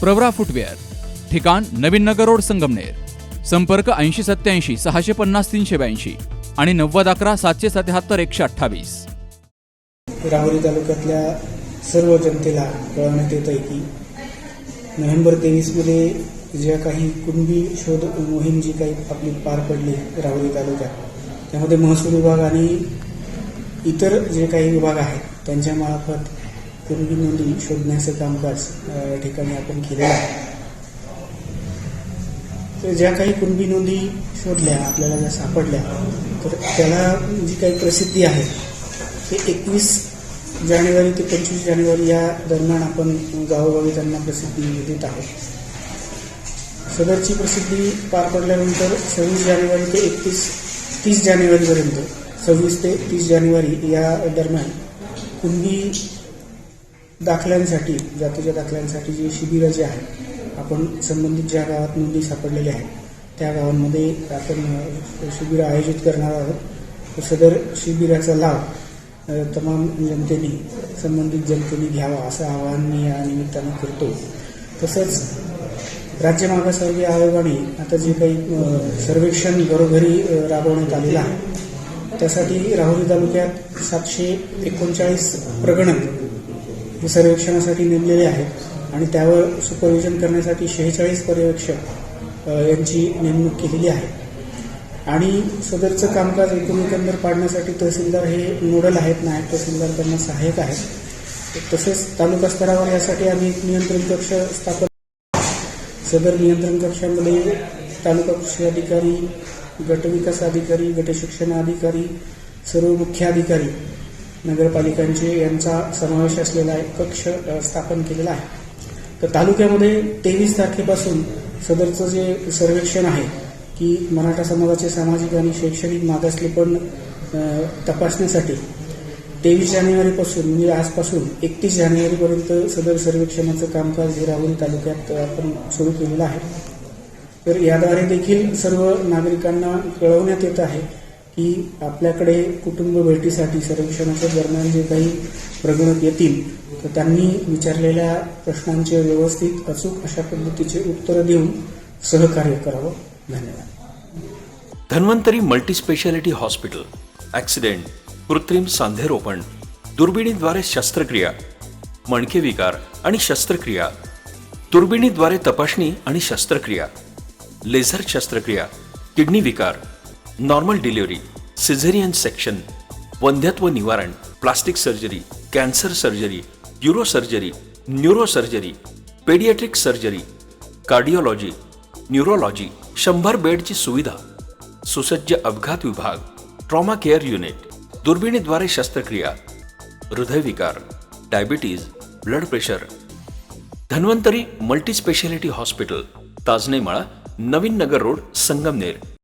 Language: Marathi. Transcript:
प्रवरा फुटवेअर ठिकाण नवीन नगर रोड संगमनेर संपर्क ऐंशी सत्याऐंशी सहाशे पन्नास तीनशे ब्याऐंशी आणि नव्वद अकरा सातशे सत्याहत्तर एकशे अठ्ठावीस. राहुरी तालुक्यातल्या सर्व जनतेला कळवण्यात येत आहे की नोव्हेंबर तेवीसमध्ये ज्या काही कुणबी शोध मोहीम जी काही आपली पार पडली राहुरी तालुक्यात त्यामध्ये महसूल विभाग आणि इतर जे काही विभाग आहेत त्यांच्या मार्फत कुणबी नोंदी शोधण्याचं कामकाज या ठिकाणी आपण केलेलं आहे. तर ज्या काही कुणबी नोंदी शोधल्या आपल्याला ज्या सापडल्या तर त्याला जी काही प्रसिद्धी आहे ते एकवीस जानेवारी ते पंचवीस जानेवारी या दरम्यान आपण गावोगावी त्यांना प्रसिद्धी देत आहोत. सदरची प्रसिद्धी पार पडल्यानंतर सव्वीस जानेवारी ते एकतीस तीस जानेवारीपर्यंत सव्वीस ते तीस जानेवारी या दरम्यान कुणबी दाखल्यांसाठी जातीच्या दाखल्यांसाठी जी शिबिरं जी आहेत आपण संबंधित ज्या गावात नोंदी सापडलेल्या आहेत त्या गावांमध्ये आपण शिबिरं आयोजित करणार आहोत. सदर शिबिराचा लाभ तमाम जनतेने संबंधित जनतेने घ्यावा असं आवाहन मी या निमित्तानं करतो. तसंच राज्य मागासवर्गीय आयोगाने आता जे काही सर्वेक्षण घरोघरी राबवण्यात आलेलं आहे त्यासाठी राहुरी तालुक्यात सातशे एकोणचाळीस प्रगणक हे सर्वेक्षणासाठी नेमलेले आहेत आणि त्यावर सुपरविजन करण्यासाठी शेहेचाळीस पर्यवेक्षक यांची नेमणूक केलेली आहे. आणि सदरचं कामकाज एकूण एकंदर पाडण्यासाठी तहसीलदार हे नोडल आहेत नायब तहसीलदार त्यांना सहाय्यक आहेत. तसेच तालुका स्तरावर यासाठी आम्ही एक नियंत्रण कक्ष स्थापन सदर नियंत्रण कक्षामध्ये तालुका कृषी अधिकारी गटविकास अधिकारी गटशिक्षण अधिकारी सर्व मुख्य अधिकारी नगरपालिकांचे यांचा समावेश असलेला एक कक्ष स्थापन केलेला आहे. तर तालुक्यामध्ये तेवीस तारखेपासून सदरचं जे सर्वेक्षण आहे की मराठा समाजाचे सामाजिक आणि शैक्षणिक मागासलेपण तपासण्यासाठी तेवीस जानेवारीपासून म्हणजे आजपासून एकतीस जानेवारीपर्यंत सदर सर्वेक्षणाचं कामकाज हे राहुरी तालुक्यात आपण सुरू केलेलं आहे. तर याद्वारे देखील सर्व नागरिकांना कळवण्यात येत आहे की आपल्याकडे कुटुंब भेटीसाठी सर्वेक्षणाच्या दरम्यान जे काही प्रगणक येतील तर त्यांनी विचारलेल्या प्रश्नांचे व्यवस्थित अचूक अशा पद्धतीचे उत्तरं देऊन सहकार्य करावं. धन्यवाद. धन्वंतरी मल्टीस्पेशालिटी हॉस्पिटल ॲक्सिडेंट कृत्रिम सांधेरोपण दुर्बिणीद्वारे शस्त्रक्रिया मणके विकार आणि शस्त्रक्रिया दुर्बिणीद्वारे तपासणी आणि शस्त्रक्रिया लेझर शस्त्रक्रिया किडनी विकार नॉर्मल डिलिव्हरी सिझेरियन सेक्शन वंध्यत्व निवारण plastic surgery cancer surgery uro surgery neuro surgery paediatric surgery cardiology neurology शंभर बेडची सुविधा सुसज्ज अपघात विभाग ट्रॉमा केअर युनिट दुर्बिणीद्वारे शस्त्रक्रिया हृदयविकार diabetes blood pressure. Dhanvantari multispeciality hospital Tajnemala Navin Nagar road Sangamner.